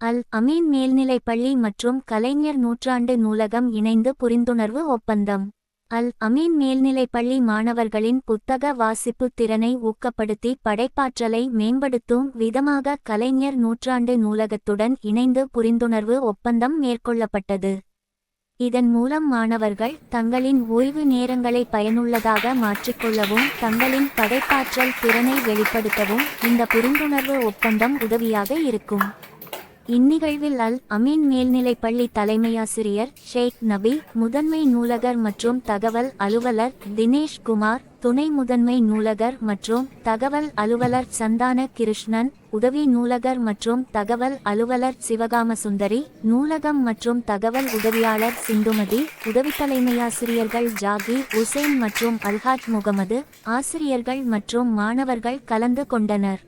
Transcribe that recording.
அல் அமீன் மேல்நிலைப்பள்ளி மற்றும் கலைஞர் நூற்றாண்டு நூலகம் இணைந்து புரிந்துணர்வு ஒப்பந்தம். அல் அமீன் மேல்நிலைப்பள்ளி மாணவர்களின் புத்தக வாசிப்பு திறனை ஊக்கப்படுத்தி படைப்பாற்றலை மேம்படுத்தும் விதமாக கலைஞர் நூற்றாண்டு நூலகத்துடன் இணைந்து புரிந்துணர்வு ஒப்பந்தம் மேற்கொள்ளப்பட்டது. இதன் மூலம் மாணவர்கள் தங்களின் ஓய்வு நேரங்களை பயனுள்ளதாக மாற்றிக்கொள்ளவும் தங்களின் படைப்பாற்றல் திறனை வெளிப்படுத்தவும் இந்த புரிந்துணர்வு ஒப்பந்தம் உதவியாக இருக்கும். இந்நிகழ்வில் அல் அமீன் மேல்நிலைப்பள்ளி தலைமையாசிரியர் ஷேக் நபி முதன்மை நூலகர் மற்றும் தகவல் அலுவலர் தினேஷ் குமார் துணை முதன்மை நூலகர் மற்றும் தகவல் அலுவலர் சந்தான கிருஷ்ணன் உதவி நூலகர் மற்றும் தகவல் அலுவலர் சிவகாம சுந்தரி நூலகம் மற்றும் தகவல் உதவியாளர் சிந்துமதி உதவி தலைமையாசிரியர்கள் ஜாகி உசேன் மற்றும் அல்ஹாஜ் முகமது ஆசிரியர்கள் மற்றும் மாணவர்கள் கலந்து கொண்டனர்.